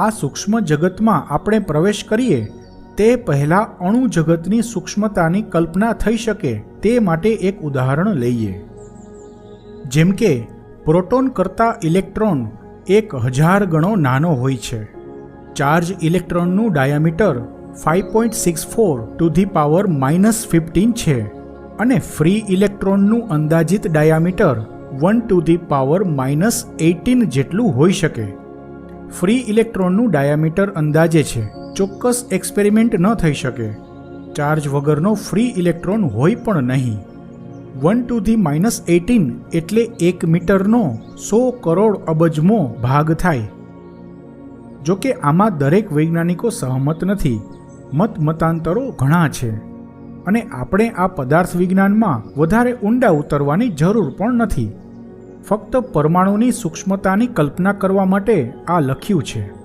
આ સૂક્ષ્મ જગતમાં આપણે પ્રવેશ કરીએ, તે પહેલાં અણુ જગતની સૂક્ષ્મતાની કલ્પના થઈ શકે તે માટે એક ઉદાહરણ લઈએ. જેમ કે, પ્રોટોન કરતાં ઇલેક્ટ્રોન એક હજાર ગણો નાનો હોય છે. Charge ઇલેક્ટ્રોનનું diameter five point six four to the power minus fifteen છે અને ફ્રી ઇલેક્ટ્રોનનું અંદાજિત diameter one to the power minus eighteen જેટલું હોઈ શકે. ફ્રી ઇલેક્ટ્રોનનું ડાયામીટર અંદાજે છે. ચોક્કસ એક્સપેરિમેન્ટ ન થઈ શકે. ચાર્જ વગરનો ફ્રી ઇલેક્ટ્રોન હોય પણ નહીં. One to the minus eighteen એટલે એક મીટરનો સો કરોડ અબજમો ભાગ થાય. જો કે આમાં દરેક વૈજ્ઞાનિકો સહમત નથી. મત મતાંતરો ઘણા છે. અને આપણે આ પદાર્થ વિજ્ઞાનમાં વધારે ઊંડા ઉતરવાની જરૂર પણ નથી. ફક્ત પરમાણુની સૂક્ષ્મતાની કલ્પના કરવા માટે આ લખ્યું છે.